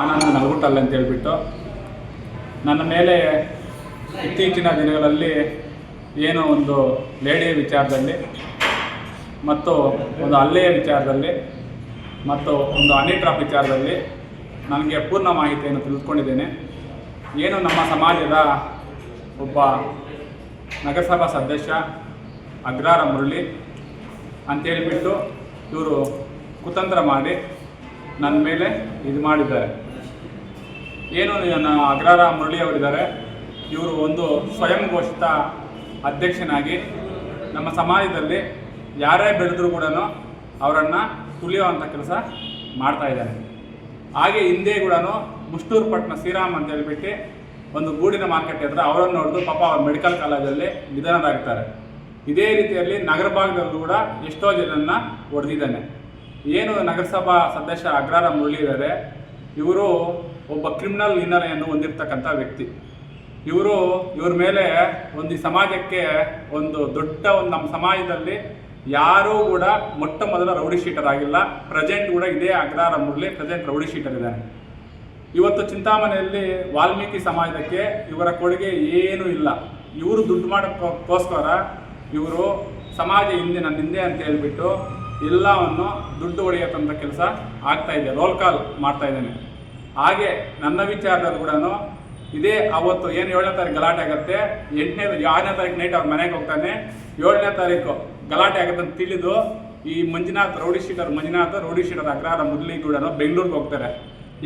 ಆನಂದ ನಲ್ಗುಟ್ಟಲ್ಲ ಅಂತ ಹೇಳ್ಬಿಟ್ಟು ನನ್ನ ಮೇಲೆ ಇತ್ತೀಚಿನ ದಿನಗಳಲ್ಲಿ ಏನೋ ಒಂದು ಲೇಡಿಯ ವಿಚಾರದಲ್ಲಿ ಮತ್ತು ಒಂದು ಹಲ್ಲೆಯ ವಿಚಾರದಲ್ಲಿ ಮತ್ತು ಒಂದು ಹನಿ ವಿಚಾರದಲ್ಲಿ ನನಗೆ ಪೂರ್ಣ ಮಾಹಿತಿಯನ್ನು ತಿಳಿದುಕೊಂಡಿದ್ದೇನೆ. ಏನು ನಮ್ಮ ಸಮಾಜದ ಒಬ್ಬ ನಗರಸಭಾ ಸದಸ್ಯ ಅಗ್ರಾರ ಮುರಳಿ ಅಂತೇಳಿಬಿಟ್ಟು ಇವರು ಕುತಂತ್ರ ಮಾಡಿ ನನ್ನ ಮೇಲೆ ಇದು ಮಾಡಿದ್ದಾರೆ. ಏನು ನನ್ನ ಅಗ್ರಾರ ಮುರಳಿ ಅವರಿದ್ದಾರೆ, ಇವರು ಒಂದು ಸ್ವಯಂ ಘೋಷಿತ ಅಧ್ಯಕ್ಷನಾಗಿ ನಮ್ಮ ಸಮಾಜದಲ್ಲಿ ಯಾರೇ ಬೆಳೆದರೂ ಕೂಡ ಅವರನ್ನು ತುಳಿಯುವಂಥ ಕೆಲಸ ಮಾಡ್ತಾ ಇದ್ದಾರೆ. ಹಾಗೆ ಹಿಂದೆ ಕೂಡ ಮುಷ್ಟೂರು ಪಟ್ಟಣ ಶ್ರೀರಾಮ್ ಅಂತ ಹೇಳ್ಬಿಟ್ಟು ಒಂದು ಗೂಡಿನ ಮಾರ್ಕೆಟ್ ಇದ್ದರೆ ಅವರನ್ನು ನೋಡಿದು ಪಾಪ ಅವ್ರ ಮೆಡಿಕಲ್ ಕಾಲೇಜಲ್ಲಿ ನಿಧನರಾಗ್ತಾರೆ. ಇದೇ ರೀತಿಯಲ್ಲಿ ನಗರ ಭಾಗದಲ್ಲೂ ಕೂಡ ಎಷ್ಟೋ ಜನರನ್ನು ಹೊಡೆದಿದ್ದಾನೆ. ಏನು ನಗರಸಭಾ ಸದಸ್ಯ ಅಗ್ರಾರ ಮುರಳಿ ಇದ್ದಾರೆ ಇವರು ಒಬ್ಬ ಕ್ರಿಮಿನಲ್ ಹಿನ್ನೆಲೆಯನ್ನು ಹೊಂದಿರತಕ್ಕಂಥ ವ್ಯಕ್ತಿ. ಇವರು ಇವ್ರ ಮೇಲೆ ಒಂದು ಸಮಾಜಕ್ಕೆ ಒಂದು ದೊಡ್ಡ ಒಂದು ನಮ್ಮ ಸಮಾಜದಲ್ಲಿ ಯಾರೂ ಕೂಡ ಮೊಟ್ಟ ಮೊದಲ ರೌಡಿ ಶೀಟರ್ ಆಗಿಲ್ಲ. ಪ್ರೆಸೆಂಟ್ ಕೂಡ ಇದೇ Agrahara Murali present rowdy sheeter ಇದ್ದಾನೆ ಇವತ್ತು ಚಿಂತಾಮಣಿಯಲ್ಲಿ ವಾಲ್ಮೀಕಿ ಸಮಾಜಕ್ಕೆ ಇವರ ಕೊಡುಗೆ ಏನೂ ಇಲ್ಲ. ಇವರು ದುಡ್ಡು ಮಾಡೋಕ್ಕೋಸ್ಕರ ಇವರು ಸಮಾಜ ಹಿಂದೆ ನನ್ನ ಹಿಂದೆ ಅಂತ ಹೇಳ್ಬಿಟ್ಟು ಎಲ್ಲವನ್ನು ದುಡ್ಡು ಹೊಡೆಯತ್ತಂಥ ಕೆಲಸ ಆಗ್ತಾ ಇದೆ. ರೋಲ್ ಕಾಲ್ ಮಾಡ್ತಾ ಇದ್ದೇನೆ. ಹಾಗೆ ನನ್ನ ವಿಚಾರದಲ್ಲಿ ಕೂಡ ಇದೇ ಅವತ್ತು ಏನು ಏಳನೇ ತಾರೀಕು ಗಲಾಟೆ ಆಗುತ್ತೆ ಎಂಟನೇ ಆರನೇ ತಾರೀಕು ನೈಟ್ ಅವ್ರ ಮನೆಗೆ ಹೋಗ್ತಾನೆ. ಏಳನೇ ತಾರೀಕು ಗಲಾಟೆ ಆಗುತ್ತೆ ಅಂತ ತಿಳಿದು ಈ Manjunath, rowdy sheeter Manjunath, rowdy sheeter Agrahara Murali ಕೂಡ ಬೆಂಗಳೂರಿಗೆ ಹೋಗ್ತಾರೆ.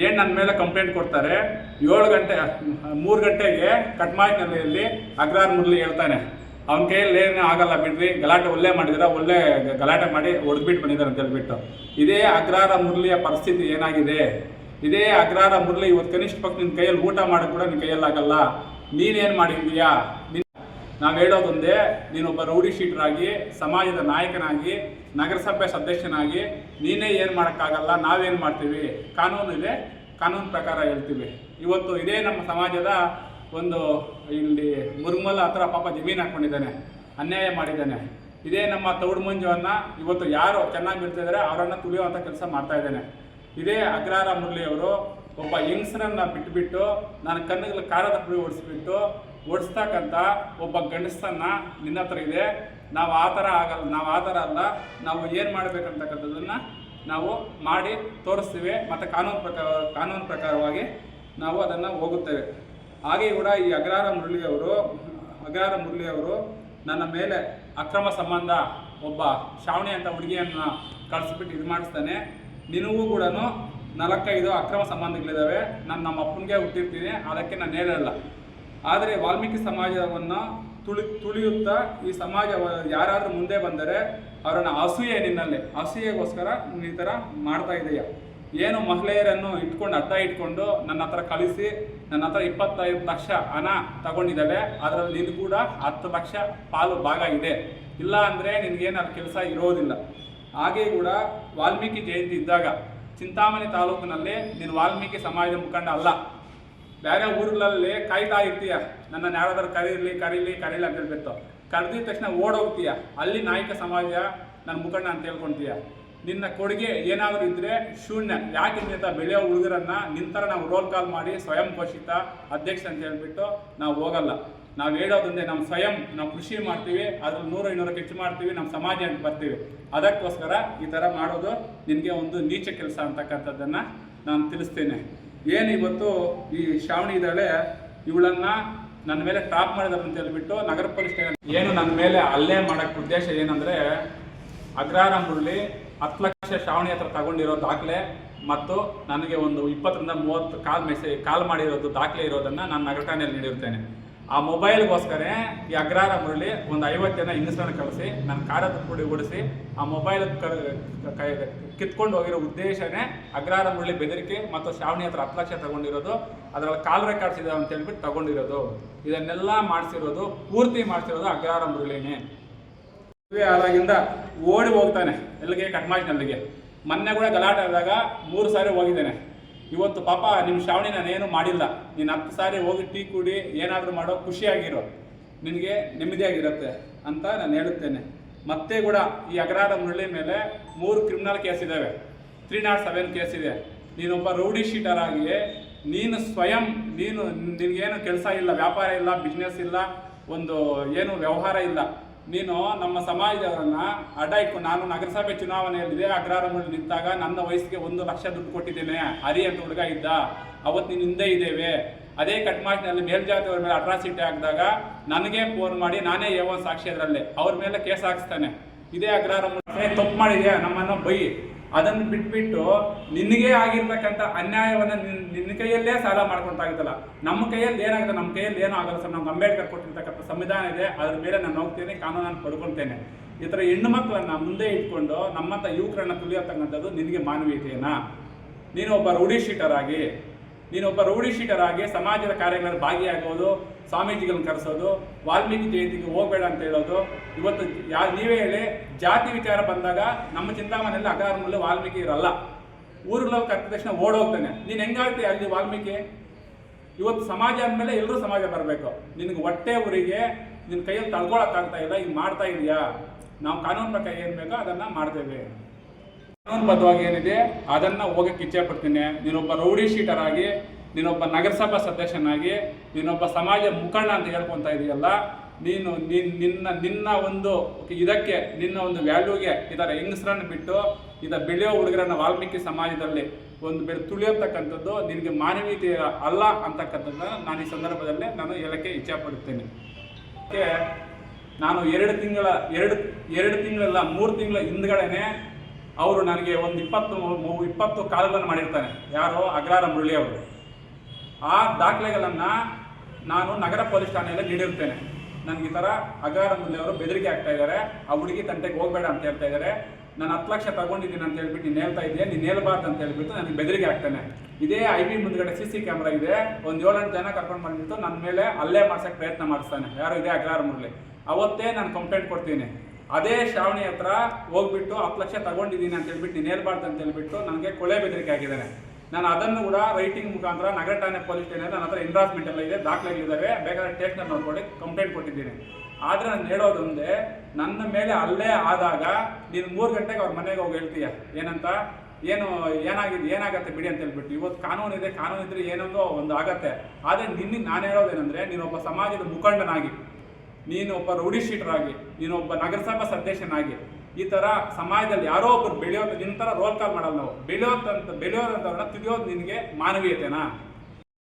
ಏನು ನನ್ನ ಮೇಲೆ ಕಂಪ್ಲೇಂಟ್ ಕೊಡ್ತಾರೆ? ಏಳು ಗಂಟೆ, ಮೂರು ಗಂಟೆಗೆ ಕಟ್ಮಾಯಿನಲ್ಲಿ ಅಗ್ರಹಾರ ಮುರಳಿ ಹೇಳ್ತಾನೆ. ಅವನ ಕೈಯಲ್ಲಿ ಏನು ಆಗಲ್ಲ ಬಿಡ್ರಿ, ಗಲಾಟೆ ಒಳ್ಳೆ ಮಾಡಿದಿರ, ಒಳ್ಳೆ ಗಲಾಟೆ ಮಾಡಿ ಹೊಡೆದ್ಬಿಟ್ಟು ಬಂದಿದ್ದಾರೆ ಅಂತ ಹೇಳ್ಬಿಟ್ಟು. ಇದೇ ಅಗ್ರಾರ ಮುರಳಿಯ ಪರಿಸ್ಥಿತಿ ಏನಾಗಿದೆ? ಇದೇ ಅಗ್ರಾರ ಮುರಳಿ ಇವತ್ತು ಕನಿಷ್ಠ ಪಕ್ಷ ನಿನ್ನ ಕೈಯಲ್ಲಿ ಊಟ ಮಾಡೋಕ್ಕೆ ಕೂಡ ನಿನ್ನ ಕೈಯಲ್ಲಿ ಆಗಲ್ಲ. ನೀನೇನು ಮಾಡಿದೀಯಾ ನಿನ್ನ ನಾವು ಹೇಳೋದೊಂದೇ ನೀನೊಬ್ಬ ರೌಡಿ ಶೀಟರಾಗಿ, ಸಮಾಜದ ನಾಯಕನಾಗಿ, ನಗರಸಭೆ ಸದಸ್ಯನಾಗಿ, ನೀನೇ ಏನು ಮಾಡೋಕ್ಕಾಗಲ್ಲ, ನಾವೇನು ಮಾಡ್ತೀವಿ? ಕಾನೂನು ಇದೆ, ಕಾನೂನು ಪ್ರಕಾರ ಹೇಳ್ತೀವಿ. ಇವತ್ತು ಇದೇ ನಮ್ಮ ಸಮಾಜದ ಒಂದು ಇಲ್ಲಿ ಮುರ್ಮಲ ಹತ್ರ ಪಾಪ ಜಮೀನು ಹಾಕ್ಕೊಂಡಿದ್ದಾನೆ ಅನ್ಯಾಯ ಮಾಡಿದ್ದಾನೆ. ಇದೇ ನಮ್ಮ ತೌಡು ಮಂಜುವನ್ನ ಇವತ್ತು ಯಾರು ಚೆನ್ನಾಗಿ ಇರ್ತಿದ್ದಾರೆ ಅವರನ್ನು ತುಳಿಯುವಂಥ ಕೆಲಸ ಮಾಡ್ತಾ ಇದ್ದಾನೆ. ಇದೇ ಅಗ್ರಹಾರ ಮುರಳಿ ಅವರು ಒಬ್ಬ ಯಂಗ್ಸ್ರನ್ನ ಬಿಟ್ಬಿಟ್ಟು ನನ್ನ ಕಣ್ಣುಗಳ ಕಾರದ ಪುಡಿ ಓಡಿಸ್ಬಿಟ್ಟು ಓಡಿಸ್ತಕ್ಕಂಥ ಒಬ್ಬ ಗಂಡಸನ್ನ ನಿನ್ನ ಹತ್ರ ಇದೆ. ನಾವು ಆ ಥರ ಆಗಲ್ಲ, ನಾವು ಆ ಥರ ಅಲ್ಲ, ನಾವು ಏನು ಮಾಡಬೇಕಂತಕ್ಕಂಥದ್ದನ್ನು ನಾವು ಮಾಡಿ ತೋರಿಸ್ತೀವಿ. ಮತ್ತು ಕಾನೂನು ಪ್ರಕಾರ, ಕಾನೂನು ಪ್ರಕಾರವಾಗಿ ನಾವು ಅದನ್ನು ಹೋಗುತ್ತೇವೆ. ಹಾಗೆ ಕೂಡ ಈ ಅಗ್ರಹಾರ ಮುರಳಿಯವರು ಅಗ್ರಹಾರ ಮುರಳಿ ಅವರು ನನ್ನ ಮೇಲೆ ಅಕ್ರಮ ಸಂಬಂಧ ಒಬ್ಬ ಶ್ರಾವಣಿ ಅಂತ ಹುಡುಗಿಯನ್ನು ಕಳಿಸ್ಬಿಟ್ಟು ಇದು ಮಾಡಿಸ್ತಾನೆ. ನಿನಗೂ ಕೂಡ ನಾಲ್ಕೈದು ಅಕ್ರಮ ಸಂಬಂಧಗಳಿದ್ದಾವೆ ನಾನು ನಮ್ಮ ಅಪ್ಪನಿಗೆ ಹುಟ್ಟಿರ್ತೀನಿ, ಅದಕ್ಕೆ ನಾನು ಹೇಳಲ್ಲ. ಆದರೆ ವಾಲ್ಮೀಕಿ ಸಮಾಜವನ್ನು ತುಳಿ, ತುಳಿಯುತ್ತಾ ಈ ಸಮಾಜ ಯಾರಾದರೂ ಮುಂದೆ ಬಂದರೆ, ಅವರನ್ನು ಅಸೂಯೆ ನಿನ್ನಲ್ಲಿ, ಅಸೂಯೆಗೋಸ್ಕರ ಈ ಥರ ಮಾಡ್ತಾ ಇದೆಯಾ. ಏನು ಮಹಿಳೆಯರನ್ನು ಇಟ್ಕೊಂಡು ಅಡ್ಡ ಇಟ್ಕೊಂಡು ನನ್ನ ಹತ್ರ ಕಳಿಸಿ, ನನ್ನ ಹತ್ರ ಇಪ್ಪತ್ತೈದು ಲಕ್ಷ ಹಣ ತಗೊಂಡಿದ್ದಾಳೆ, ಅದರಲ್ಲಿ ನಿನ್ ಕೂಡ ಹತ್ತು ಲಕ್ಷ ಪಾಲು ಭಾಗ ಇದೆ. ಇಲ್ಲ ಅಂದರೆ ನಿನಗೇನು ಅದು ಕೆಲಸ ಇರೋದಿಲ್ಲ. ಹಾಗೆ ಕೂಡ ವಾಲ್ಮೀಕಿ ಜಯಂತಿ ಇದ್ದಾಗ ಚಿಂತಾಮಣಿ ತಾಲೂಕಿನಲ್ಲಿ ನೀನು ವಾಲ್ಮೀಕಿ ಸಮಾಜದ ಮುಖಂಡ ಅಲ್ಲ. ಬೇರೆ ಊರುಗಳಲ್ಲಿ ಕಾಯ್ತಾ ಇರ್ತೀಯ ನನ್ನನ್ನು ಯಾರಾದರೂ ಕರೀಲಿ ಕರೀಲಿ ಕರೀಲಿ ಅಂತ ಹೇಳ್ಬಿಟ್ಟು. ಕರೆದಿದ ತಕ್ಷಣ ಓಡೋಗ್ತೀಯ, ಅಲ್ಲಿ ನಾಯಕ ಸಮಾಜ ನನ್ನ ಮುಖಂಡ ಅಂತ ಹೇಳ್ಕೊಂತೀಯ. ನಿನ್ನ ಕೊಡುಗೆ ಏನಾದರೂ ಇದ್ರೆ ಶೂನ್ಯ. ಯಾಕೆ ಅಂತ ಬೆಳೆಯೋ ಹುಡುಗರನ್ನ ನಿಂತರ ನಾವು ರೋಲ್ ಕಾಲ್ ಮಾಡಿ ಸ್ವಯಂ ಘೋಷಿತ ಅಧ್ಯಕ್ಷ ಅಂತ ಹೇಳ್ಬಿಟ್ಟು ನಾವು ಹೋಗಲ್ಲ. ನಾವು ಹೇಳೋದಂದ್ರೆ ನಮ್ಮ ಸ್ವಯಂ ನಾವು ಕೃಷಿ ಮಾಡ್ತೀವಿ, ಅದ್ರಲ್ಲಿ ನೂರು ಇನ್ನೂರಕ್ಕೆ ಹೆಚ್ಚು ಮಾಡ್ತೀವಿ ನಮ್ಮ ಸಮಾಜ ಅಂತ ಬರ್ತೀವಿ. ಅದಕ್ಕೋಸ್ಕರ ಈ ಥರ ಮಾಡೋದು ನಿನಗೆ ಒಂದು ನೀಚ ಕೆಲಸ ಅಂತಕ್ಕಂಥದ್ದನ್ನು ನಾನು ತಿಳಿಸ್ತೇನೆ. ಏನು ಇವತ್ತು ಈ ಶ್ರಾವಣಿ ಇದ್ದಾಳೆ ಇವಳನ್ನ ನನ್ನ ಮೇಲೆ ಟಾಪ್ ಮಾಡಿದಾರೆ ಅಂತ ಹೇಳ್ಬಿಟ್ಟು ನಗರ ಪೊಲೀಸ್ ಏನು ನನ್ನ ಮೇಲೆ ಅಲ್ಲೇ ಮಾಡೋಕ್ಕೆ ಉದ್ದೇಶ ಏನಂದ್ರೆ ಅಗ್ರಹಾರ ಮುರಳಿ ಹತ್ತು ಲಕ್ಷ ಶ್ರಾವಣಿ ಹತ್ರ ತಗೊಂಡಿರೋ ದಾಖಲೆ ಮತ್ತು ನನಗೆ ಒಂದು ಇಪ್ಪತ್ತರಿಂದ ಮೂವತ್ತು ಕಾಲ್ ಮೆಸೇಜ್, ಕಾಲ್ ಮಾಡಿರೋದು ದಾಖಲೆ ಇರೋದನ್ನ ನಾನು ನಗರ ಠಾಣೆಯಲ್ಲಿ ನೀಡಿರ್ತೇನೆ. ಆ ಮೊಬೈಲ್ಗೋಸ್ಕರ ಈ ಅಗ್ರಹಾರ ಮುರಳಿ ಒಂದು ಐವತ್ತು ಜನ ಹೆಂಗಸರನ್ನ ಕಳಿಸಿ, ನನ್ನ ಕಾರದ ಪುಡಿ ಓಡಿಸಿ, ಆ ಮೊಬೈಲ್ ಕಿತ್ಕೊಂಡು ಹೋಗಿರೋ ಉದ್ದೇಶನೇ ಅಗ್ರಹಾರ ಮುರಳಿ ಬೆದರಿಕೆ ಮತ್ತು ಶ್ರಾವಣಿ ಹತ್ರ ಹತ್ತು ಲಕ್ಷ ತಗೊಂಡಿರೋದು, ಅದರಲ್ಲಿ ಕಾಲ್ ರೆಕಾರ್ಡ್ಸ್ ಇದೆ ಅಂತ ಹೇಳ್ಬಿಟ್ಟು ತಗೊಂಡಿರೋದು. ಇದನ್ನೆಲ್ಲ ಮಾಡಿಸಿರೋದು, ಪೂರ್ತಿ ಮಾಡಿಸಿರೋದು ಅಗ್ರಹಾರ ಮುರಳಿನೇ. ಆದಾಗಿಂದ ಓಡಿ ಹೋಗ್ತಾನೆ, ಎಲ್ಲಿಗೆ? ಕಟ್ಮಾಜ್ನಲ್ಲಿಗೆ ಮೊನ್ನೆ ಕೂಡ ಗಲಾಟೆ ಆದಾಗ ಮೂರು ಸಾರಿ ಹೋಗಿದ್ದೇನೆ. ಇವತ್ತು ಪಾಪ ನಿಮ್ಮ ಶ್ರಾವಣಿ ನಾನೇನು ಮಾಡಿಲ್ಲ. ನೀನು ಹತ್ತು ಸಾರಿ ಹೋಗಿ ಟೀ ಕುಡಿ, ಏನಾದರೂ ಮಾಡೋ, ಖುಷಿಯಾಗಿರೋ. ನಿನಗೆ ನೆಮ್ಮದಿಯಾಗಿರುತ್ತೆ ಅಂತ ನಾನು ಹೇಳುತ್ತೇನೆ. ಮತ್ತೆ ಕೂಡ ಈ ಅಗ್ರಹಾರ ಮುರಳಿ ಮೇಲೆ ಮೂರು ಕ್ರಿಮಿನಲ್ ಕೇಸ್ ಇದ್ದಾವೆ ತ್ರೀ ನಾಟ್ ಸೆವೆನ್ ಕೇಸ್ ಇದೆ. ನೀನೊಬ್ಬ ರೌಡಿ ಶೀಟರ್ ಆಗಿ ನೀನು ಸ್ವಯಂ, ನೀನು, ನಿನಗೇನು ಕೆಲಸ ಇಲ್ಲ, ವ್ಯಾಪಾರ ಇಲ್ಲ ಬಿಸ್ನೆಸ್ ಇಲ್ಲ, ಒಂದು, ಏನು ವ್ಯವಹಾರ ಇಲ್ಲ. ನೀನು ನಮ್ಮ ಸಮಾಜದವರನ್ನ ಅಡ್ಡ ಇಟ್ಕೊಂಡು ನಾನು ನಗರಸಭೆ ಚುನಾವಣೆಯಲ್ಲಿದೆ ಅಗ್ರಹಾರದಲ್ಲಿ ನಿಂತಾಗ ನನ್ನ ವಯಸ್ಸಿಗೆ ಒಂದು ಲಕ್ಷ ದುಡ್ಡು ಕೊಟ್ಟಿದ್ದೇನೆ. ಹರಿ ಅಂತ ಹುಡುಗ ಇದ್ದ. ಅವತ್ತು ನೀನು ಹಿಂದೆ ಇದ್ದೇವೆ. ಅದೇ ಕಟ್ಮಾಟ್ನಲ್ಲಿ ಮೇಲ್ಜಾತಿಯವ್ರ ಮೇಲೆ ಅಟ್ರಾಸಿಟಿ ಹಾಕಿದಾಗ ನನಗೆ ಫೋನ್ ಮಾಡಿ, ನಾನೇ ಯಾವ ಸಾಕ್ಷಿ ಅದರಲ್ಲಿ. ಅವ್ರ ಮೇಲೆ ಕೇಸ್ ಹಾಕಿಸ್ತಾನೆ. ಇದೇ ಅಗ್ರಹಾರ ತಪ್ಪು ಮಾಡಿದ್ಯಾ? ನಮ್ಮನ್ನ ಬೈ. ಅದನ್ನು ಬಿಟ್ಬಿಟ್ಟು ನಿನಗೆ ಆಗಿರ್ತಕ್ಕಂಥ ಅನ್ಯಾಯವನ್ನು ನಿನ್- ನಿನ್ನ ಕೈಯಲ್ಲೇ ಸಾಲ ಮಾಡ್ಕೊಳ್ತಾಗುತ್ತಲ್ಲ ನಮ್ಮ ಕೈಯಲ್ಲಿ ಏನಾಗುತ್ತೆ? ನಮ್ಮ ಕೈಯಲ್ಲಿ ಏನೂ ಆಗಲ್ಲ ಸರ್. ನಮ್ಗೆ ಅಂಬೇಡ್ಕರ್ ಕೊಟ್ಟಿರ್ತಕ್ಕಂಥ ಸಂವಿಧಾನ ಇದೆ. ಅದ್ರ ಮೇಲೆ ನಾನು ಹೋಗ್ತೇನೆ, ಕಾನೂನನ್ನು ಪಡ್ಕೊಳ್ತೇನೆ. ಈ ಥರ ಹೆಣ್ಣು ಮಕ್ಕಳನ್ನು ಮುಂದೆ ಇಟ್ಕೊಂಡು ನಮ್ಮಂಥ ಯುವಕರನ್ನು ತುಳಿಯತಕ್ಕಂಥದ್ದು ನಿನಗೆ ಮಾನವೀಯತೆಯನ್ನ ನೀನು ಒಬ್ಬ ರೌಡಿ ಶೀಟರ್ ಆಗಿ ನೀನೊಬ್ಬ ಒಬ್ಬ ಶೀಟರ್ ಆಗಿ ಸಮಾಜದ ಕಾರ್ಯಗಳಲ್ಲಿ ಭಾಗಿಯಾಗೋದು ಸ್ವಾಮೀಜಿಗಳನ್ನ ಕರೆಸೋದು, ವಾಲ್ಮೀಕಿ ಜಯಂತಿಗೆ ಹೋಗಬೇಡ ಅಂತ ಹೇಳೋದು. ಇವತ್ತು ಯಾ, ನೀವೇ ಹೇಳಿ, ಜಾತಿ ವಿಚಾರ ಬಂದಾಗ ನಮ್ಮ ಚಿಂತಾಮಣಿಯಲ್ಲಿ ಅಕಾರಮಲ್ಲಿ ವಾಲ್ಮೀಕಿ ಇರಲ್ಲ. ಊರುಗಳಲ್ಲಿ ಕರೆದ ತಕ್ಷಣ ಓಡೋಗ್ತಾನೆ. ನೀನು ಹೆಂಗಾಗ್ತೀಯ ಅಲ್ಲಿ ವಾಲ್ಮೀಕಿ? ಇವತ್ತು ಸಮಾಜ ಅಂದಮೇಲೆ ಎಲ್ಲರೂ ಸಮಾಜ ಬರಬೇಕು. ನಿನಗೆ ಹೊಟ್ಟೆ ಊರಿಗೆ ನಿನ್ನ ಕೈಯಲ್ಲಿ ತಳ್ಕೊಳಕ್ಕಾಗ್ತಾ ಇಲ್ಲ ಈಗ ಮಾಡ್ತಾ ಇದೀಯಾ? ನಾವು ಕಾನೂನು ಪ್ರಕಾರ ಏನು ಬೇಕೋ ಅದನ್ನು ಮಾಡ್ತೇವೆ. ಕಾನೂನುಬದ್ಧವಾಗಿ ಏನಿದೆ, ಅದನ್ನು ಹೋಗಕ್ಕೆ ಇಚ್ಛೆ ಪಡ್ತೀನಿ ನೀನೊಬ್ಬ ರೌಡಿ ಶೀಟರ್ ಆಗಿ ನೀನೊಬ್ಬ ನಗರಸಭಾ ಸದಸ್ಯನಾಗಿ, ನೀನೊಬ್ಬ ಸಮಾಜ ಮುಖಂಡ ಅಂತ ಹೇಳ್ಕೊಂತ ಇದೆಯಲ್ಲ, ನೀನು ನಿನ್- ನಿನ್ನ ನಿನ್ನ ಒಂದು ಇದಕ್ಕೆ, ನಿನ್ನ ಒಂದು ವ್ಯಾಲ್ಯೂಗೆ ಇದರ ಹೆಂಗಸರನ್ನು ಬಿಟ್ಟು, ಇದ ಬೆಳೆಯೋ ಹುಡುಗರನ್ನ ವಾಲ್ಮೀಕಿ ಸಮಾಜದಲ್ಲಿ ಒಂದು ಬೆಳೆ ತುಳಿಯತಕ್ಕಂಥದ್ದು ನಿನಗೆ ಮಾನವೀಯತೆ ಅಲ್ಲ ಅಂತಕ್ಕಂಥದ್ದು ನಾನು ಈ ಸಂದರ್ಭದಲ್ಲಿ ನಾನು ಹೇಳಕ್ಕೆ ಇಚ್ಛೆ ಪಡುತ್ತೇನೆ ನಾನು ಎರಡು ತಿಂಗಳ, ಎರಡು ಎರಡು ತಿಂಗಳಲ್ಲ, ಮೂರು ತಿಂಗಳ ಹಿಂದ್ಗಡೆನೆ ಅವರು ನನಗೆ ಒಂದು ಇಪ್ಪತ್ತು ಇಪ್ಪತ್ತು ಕಾಲಗಳನ್ನು ಮಾಡಿರ್ತಾನೆ ಯಾರೋ ಅಗ್ರಾರ ಮುರಳಿ ಅವರು. ಆ ದಾಖಲೆಗಳನ್ನು ನಾನು ನಗರ ಪೊಲೀಸ್ ಠಾಣೆಯಲ್ಲಿ ನೀಡಿರ್ತೇನೆ ನನಗೆ ಈ ಥರ ಅಗ್ರಾರ ಮುರಳಿ ಅವರು ಬೆದರಿಕೆ ಆಗ್ತಾ ಇದ್ದಾರೆ. ಆ ಹುಡುಗಿ ತಂಟೆಗೆ ಹೋಗಬೇಡ ಅಂತ ಹೇಳ್ತಾ ಇದ್ದಾರೆ. ನಾನು ಹತ್ತು ಲಕ್ಷ ತಗೊಂಡಿದ್ದೀನಿ ಅಂತ ಹೇಳ್ಬಿಟ್ಟು ನೀನು ಹೇಳ್ತಾ ಇದೆಯಾ? ನೀನು ಹೇಳ್ಬಾರ್ದು ಅಂತ ಹೇಳ್ಬಿಟ್ಟು ನನಗೆ ಬೆದರಿಕೆ ಆಗ್ತಾನೆ ಇದೇ ಐ ಬಿ ಮುಂದ್ಗಡೆ ಸಿ ಸಿ ಕ್ಯಾಮ್ರಾ ಇದೆ. ಒಂದು ಏಳೆಂಟು ಜನ ಕರ್ಕೊಂಡು ಬಂದ್ಬಿಟ್ಟು ನನ್ನ ಮೇಲೆ ಅಲ್ಲೇ ಮಾಡ್ಸೋಕ್ಕೆ ಪ್ರಯತ್ನ ಮಾಡಿಸ್ತಾನೆ. ಯಾರು ಇದೆ ಅಗ್ರಾರ ಮುರಳಿ. ಅವತ್ತೇ ನಾನು ಕಂಪ್ಲೇಂಟ್ ಕೊಡ್ತೀನಿ. ಅದೇ ಶ್ರಾವಣಿ ಹತ್ರ ಹೋಗ್ಬಿಟ್ಟು ಹತ್ತು ಲಕ್ಷ ತಗೊಂಡಿದ್ದೀನಿ ಅಂತ ಹೇಳ್ಬಿಟ್ಟು ನೀನು ಅಂತ ಹೇಳ್ಬಿಟ್ಟು ನನಗೆ ಕೊಳೆ ಬೆದರಿಕೆ ಆಗಿದ್ದಾನೆ ನಾನು ಅದನ್ನು ಕೂಡ ರೈಟಿಂಗ್ ಮುಖಾಂತರ ನಗರ ಠಾಣೆ ಪೊಲೀಸ್ ಠಾಣೆ ನನ್ನ ಹತ್ರ ಎನ್ರಾಸ್ಮೆಂಟ್ ಎಲ್ಲ ಇದೆ ದಾಖಲೆಗಳಿದ್ದಾವೆ ಬೇಕಾದ್ರೆ ಸ್ಟೇಷನ್ ನೋಡ್ಕೊಂಡು ಕಂಪ್ಲೇಂಟ್ ಕೊಟ್ಟಿದ್ದೀನಿ. ಆದರೆ ನಾನು ಹೇಳೋದೊಂದೇ ನನ್ನ ಮೇಲೆ ಅಲ್ಲೇ ಆದಾಗ ನೀನು ಮೂರು ಗಂಟೆಗೆ ಅವ್ರ ಮನೆಗೆ ಹೋಗಿ ಹೇಳ್ತೀಯ? ಏನಂತ? ಏನು, ಏನಾಗಿದೆ, ಏನಾಗತ್ತೆ ಬಿಡಿ ಅಂತ ಹೇಳ್ಬಿಟ್ಟು. ಇವತ್ತು ಕಾನೂನು ಇದೆ, ಕಾನೂನು ಇದ್ರೆ ಏನೊಂದು ಒಂದು ಆಗತ್ತೆ. ಆದರೆ ನಿನ್ನೆ ನಾನು ಹೇಳೋದೇನೆಂದ್ರೆ ನೀನೊಬ್ಬ ಸಮಾಜದ ಮುಖಂಡನಾಗಿ ನೀನು ಒಬ್ಬ ರೌಡಿ ಶೀಟರ್ ಆಗಿ ನೀನೊಬ್ಬ ನಗರಸಭಾ ಸದಸ್ಯನಾಗಿ, ಈ ಥರ ಸಮಾಜದಲ್ಲಿ ಯಾರೋ ಒಬ್ರು ಬೆಳೆಯೋದು, ನಿನ್ನ ಥರ ರೋಲ್ ಕಾಲ್ ಮಾಡಲ್ಲ ನಾವು. ಬೆಳೆಯೋದಂತ ಬೆಳೆಯೋದಂತ ತಿಳಿಯೋದು ನಿನಗೆ ಮಾನವೀಯತೆನಾ?